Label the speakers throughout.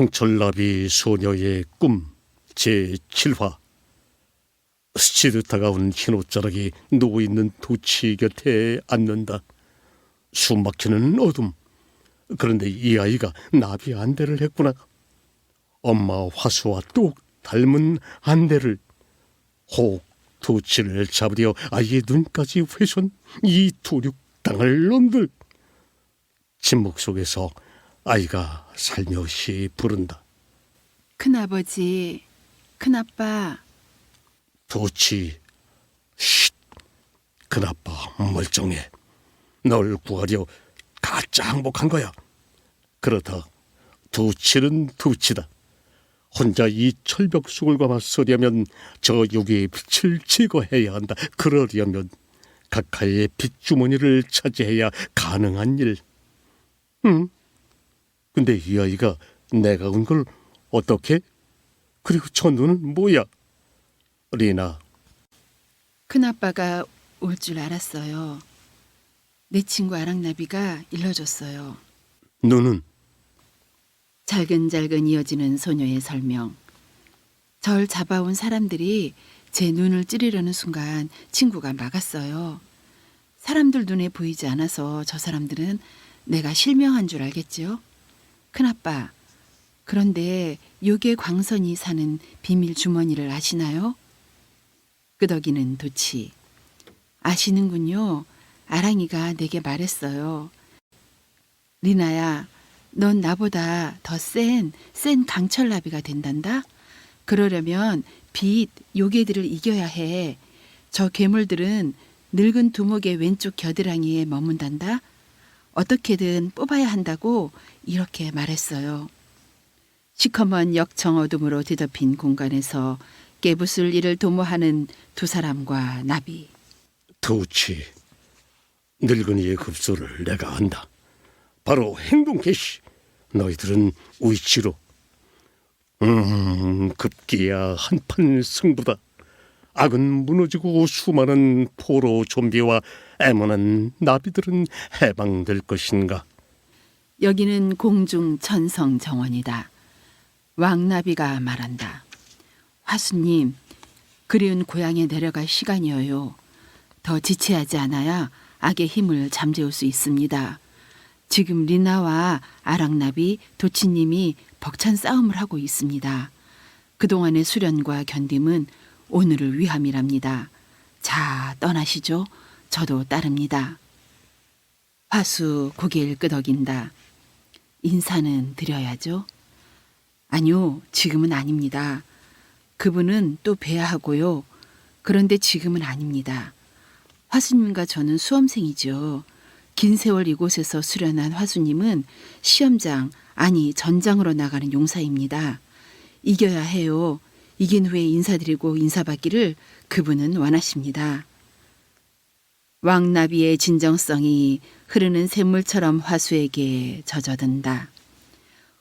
Speaker 1: 강철나비 소녀의 꿈 제7화 스치듯 다가온 흰 옷자락이 누워있는 도치 곁에 앉는다. 숨막히는 어둠. 그런데 이 아이가 나비 안대를 했구나. 엄마 화수와 똑 닮은 안대를 혹 도치를 잡으려 아이의 눈까지 훼손 이 도륙당할 놈들. 침묵 속에서 아이가 살며시 부른다.
Speaker 2: 큰아버지, 큰아빠,
Speaker 1: 도치, 쉿, 그나빠 멀쩡해. 널 구하려 가짜 항복한 거야. 그렇다. 도치는 도치다. 혼자 이 철벽 속을과 맞서려면 저 유기의 빛을 제거해야 한다. 그러려면 각하의 빛주머니를 차지해야 가능한 일. 응? 근데 이 아이가 내가 온걸 어떻게? 그리고 저 눈은 뭐야? 리나,
Speaker 2: 큰아빠가 올 줄 알았어요. 내 친구 아랑나비가 일러줬어요.
Speaker 1: 눈은
Speaker 2: 잘근잘근 이어지는 소녀의 설명. 절 잡아온 사람들이 제 눈을 찌르려는 순간 친구가 막았어요. 사람들 눈에 보이지 않아서 저 사람들은 내가 실명한 줄 알겠지요? 큰아빠, 그런데 요괴 광선이 사는 비밀 주머니를 아시나요? 끄덕이는 도치. 아시는군요. 아랑이가 내게 말했어요. 리나야, 넌 나보다 더 센, 센 강철나비가 된단다? 그러려면 빛, 요괴들을 이겨야 해. 저 괴물들은 늙은 두목의 왼쪽 겨드랑이에 머문단다? 어떻게든 뽑아야 한다고 이렇게 말했어요. 시커먼 역청 어둠으로 뒤덮인 공간에서 깨부술 일을 도모하는 두 사람과 나비.
Speaker 1: 도치. 늙은이의 급소를 내가 안다. 바로 행동 개시. 너희들은 위치로. 음, 급기야 한판 승부다. 악은 무너지고 수많은 포로 좀비와 애모난 나비들은 해방될 것인가.
Speaker 2: 여기는 공중 천성 정원이다. 왕나비가 말한다. 화수님, 그리운 고향에 내려갈 시간이어요. 더 지체하지 않아야 악의 힘을 잠재울 수 있습니다. 지금 리나와 아랑나비, 도치님이 벅찬 싸움을 하고 있습니다. 그동안의 수련과 견딤은 오늘을 위함이랍니다. 자, 떠나시죠. 저도 따릅니다. 화수 고개를 끄덕인다. 인사는 드려야죠. 아니요, 지금은 아닙니다. 그분은 또 뵈야 하고요. 그런데 지금은 아닙니다. 화수님과 저는 수험생이죠. 긴 세월 이곳에서 수련한 화수님은 시험장, 아니 전장으로 나가는 용사입니다. 이겨야 해요. 이긴 후에 인사드리고 인사받기를 그분은 원하십니다. 왕나비의 진정성이 흐르는 샘물처럼 화수에게 젖어든다.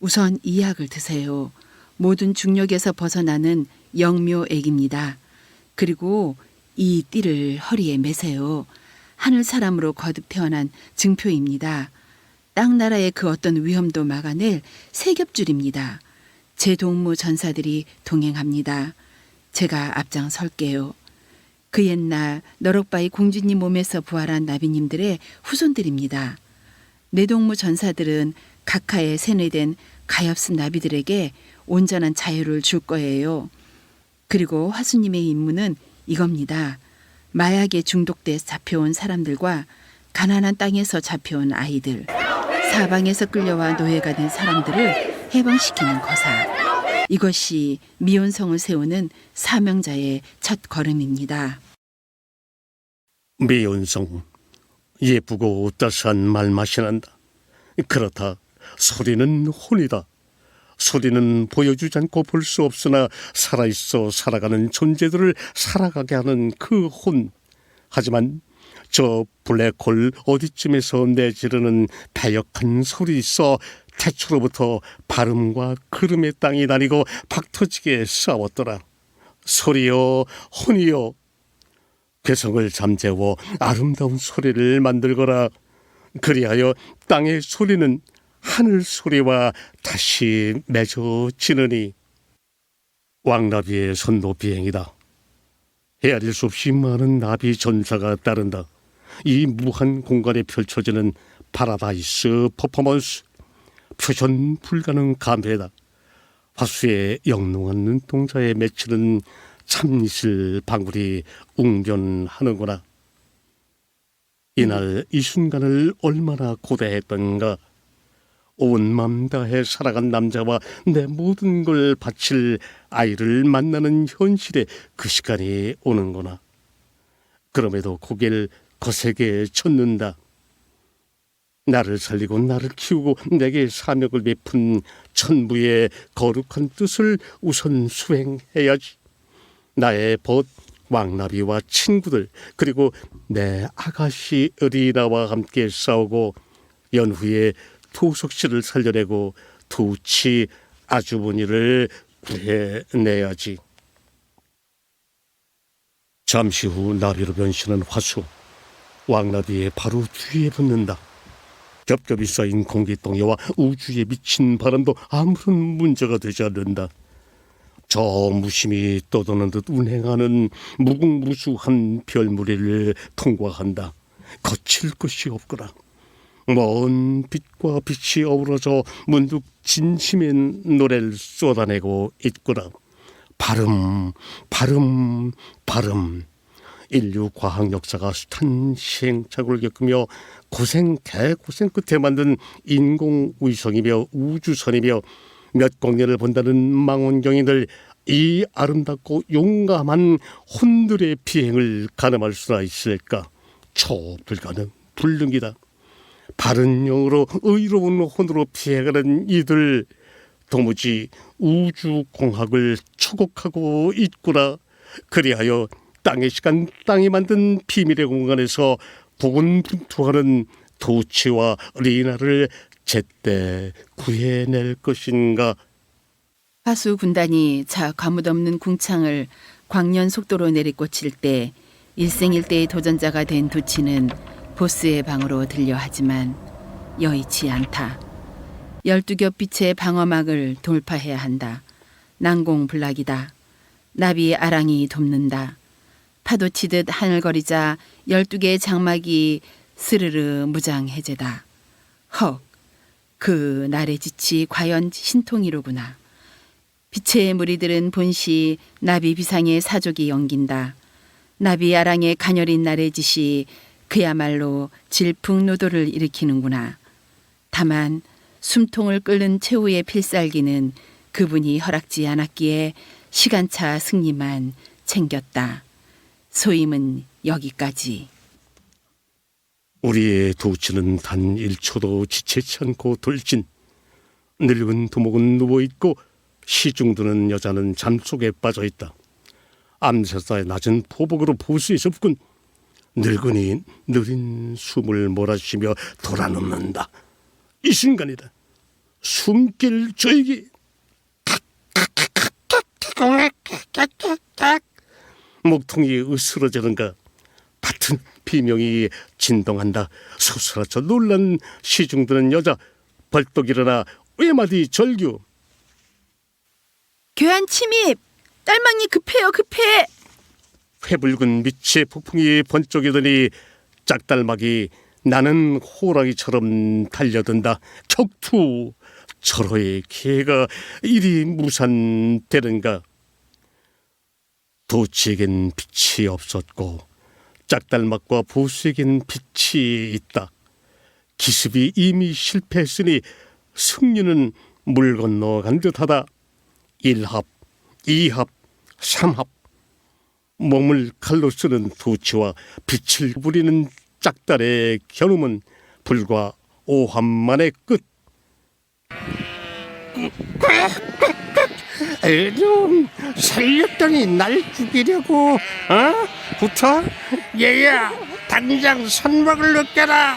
Speaker 2: 우선 이 약을 드세요. 모든 중력에서 벗어나는 영묘액입니다. 그리고 이 띠를 허리에 매세요. 하늘 사람으로 거듭 태어난 증표입니다. 땅 나라의 그 어떤 위험도 막아낼 세겹줄입니다. 제 동무 전사들이 동행합니다. 제가 앞장 설게요. 그 옛날 너럭바위 공주님 몸에서 부활한 나비님들의 후손들입니다. 내동무 전사들은 각하에 세뇌된 가엾은 나비들에게 온전한 자유를 줄 거예요. 그리고 화수님의 임무는 이겁니다. 마약에 중독돼 잡혀온 사람들과 가난한 땅에서 잡혀온 아이들, 사방에서 끌려와 노예가 된 사람들을 해방시키는 거사. 이것이 미온성을 세우는 사명자의 첫 걸음입니다.
Speaker 1: 미운성 예쁘고 따스한 말 맛이 난다. 그렇다. 소리는 혼이다. 소리는 보여주지 않고 볼 수 없으나 살아있어 살아가는 존재들을 살아가게 하는 그 혼. 하지만 저 블랙홀 어디쯤에서 내지르는 배역한 소리 있어 태초로부터 발음과 걸음의 땅이 나뉘고 박터지게 싸웠더라. 소리여 혼이여 괴성을 잠재워 아름다운 소리를 만들거라. 그리하여 땅의 소리는 하늘 소리와 다시 맺어지느니 왕나비의 선도 비행이다. 헤아릴 수 없이 많은 나비 전사가 따른다. 이 무한 공간에 펼쳐지는 파라다이스 퍼포먼스 표현 불가능 감회다. 화수의 영롱한 눈동자에 맺히는 참이슬 방울이 웅변하는구나. 이날 이 순간을 얼마나 고대했던가. 온 맘 다해 살아간 남자와 내 모든 걸 바칠 아이를 만나는 현실에 그 시간이 오는구나. 그럼에도 고개를 거세게 쳤는다. 나를 살리고 나를 키우고 내게 사명을 베푼 천부의 거룩한 뜻을 우선 수행해야지. 나의 벗 왕나비와 친구들 그리고 내 아가씨 리나와 함께 싸우고 연후에 도석 씨를 살려내고 두치 아주머니를 구해내야지. 잠시 후 나비로 변신한 화수 왕나비의 바로 뒤에 붙는다. 겹겹이 쌓인 공기덩이와 우주에 미친 바람도 아무런 문제가 되지 않는다. 저 무심히 떠도는 듯 운행하는 무궁무수한 별무리를 통과한다. 거칠 것이 없거라. 먼 빛과 빛이 어우러져 문득 진심의 노래를 쏟아내고 있거라. 발음, 발음, 발음. 인류 과학 역사가 숱한 시행착오를 겪으며 고생 개고생 끝에 만든 인공위성이며 우주선이며 몇 공년을 본다는 망원경이들 이 아름답고 용감한 혼들의 비행을 가늠할 수나 있을까? 초불가능 불능이다. 바른 영으로 의로운 혼으로 피해가는 이들 도무지 우주공학을 초곡하고 있구나. 그리하여 땅의 시간 땅이 만든 비밀의 공간에서 고군분투하는 도치와 리나를 제때 구해낼 것인가?
Speaker 2: 화수 군단이 자 과무없는 궁창을 광년 속도로 내리꽂힐 때 일생일대의 도전자가 된 두치는 보스의 방으로 들려 하지만 여의치 않다. 열두 겹 빛의 방어막을 돌파해야 한다. 난공불락이다. 나비 아랑이 돕는다. 파도 치듯 하늘거리자 열두 개의 장막이 스르르 무장해제다. 헉, 그 날의 짓이 과연 신통이로구나. 빛의 무리들은 본시 나비 비상의 사족이 연긴다. 나비 아랑의 가녀린 날의 짓이 그야말로 질풍노도를 일으키는구나. 다만 숨통을 끓는 최후의 필살기는 그분이 허락지 않았기에 시간차 승리만 챙겼다. 소임은 여기까지.
Speaker 1: 우리의 도치는 단 1초도 지체치 않고 돌진. 늙은 두목은 누워있고 시중드는 여자는 잠 속에 빠져있다. 암세사의 낮은 포복으로 보수에 접근. 늙은이 느린 숨을 몰아쉬며 돌아눕는다. 이 순간이다. 숨길 저에게 목통이 으스러지는가 같은 비명이 진동한다. 소스라쳐 놀란 시중드는 여자 벌떡 일어나 외마디 절규
Speaker 2: 교환 침입! 딸망이 급해요 급해!
Speaker 1: 회붉은 빛의 폭풍이 번쩍이더니 짝달막이 나는 호랑이처럼 달려든다. 격투 절호의 기회가 이리 무산되는가. 도치에겐 빛이 없었고 짝달막과 보수에겐 빛이 있다. 기습이 이미 실패했으니 승리는 물 건너간 듯하다. 1합, 2합, 3합. 몸을 칼로 쓰는 도치와 빛을 부리는 짝달의 겨눔은 불과 5합 만의 끝. 좀 살렸더니 날 죽이려고 어? 붙어? 얘야 당장 선박을 느껴라.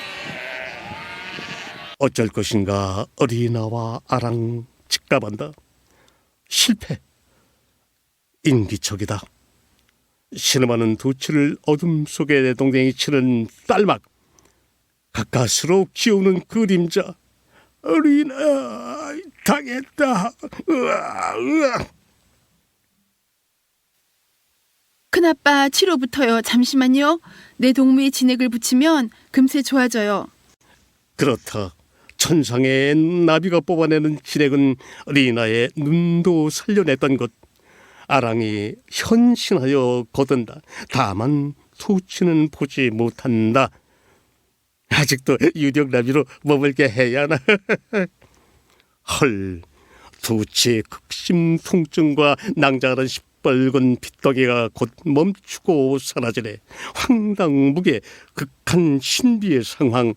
Speaker 1: 어쩔 것인가 어리나와 아랑 직감한다. 실패. 인기척이다. 신음하는 도치를 어둠 속에 내 동생이 치는 딸막 가까스로 기우는 그림자 리나 당했다. 으아, 으아.
Speaker 2: 큰아빠 치료부터요. 잠시만요. 내 동무에 진액을 붙이면 금세 좋아져요.
Speaker 1: 그렇다. 천상의 나비가 뽑아내는 진액은 리나의 눈도 살려냈던 것. 아랑이 현신하여 거둔다. 다만 토치는 보지 못한다. 아직도 유령 나비로 머물게 해야 하나. 헐, 두치의 극심 통증과 낭자하는 시뻘건 핏덩이가 곧 멈추고 사라지네. 황당무계 극한 신비의 상황.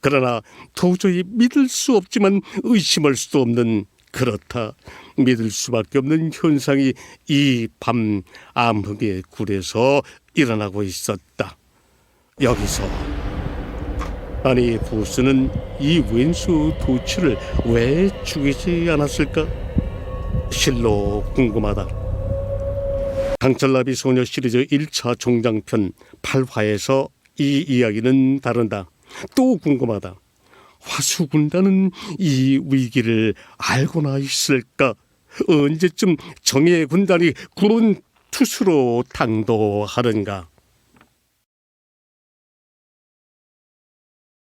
Speaker 1: 그러나 도저히 믿을 수 없지만 의심할 수도 없는 그렇다. 믿을 수밖에 없는 현상이 이 밤 암흑의 굴에서 일어나고 있었다. 여기서 아니 보스는 이 왼수 도치를 왜 죽이지 않았을까? 실로 궁금하다. 강철나비 소녀 시리즈 1차 종장편 8화에서 이 이야기는 다른다. 또 궁금하다. 화수군단은 이 위기를 알고나 있을까? 언제쯤 정예의 군단이 구른 투수로 당도하는가?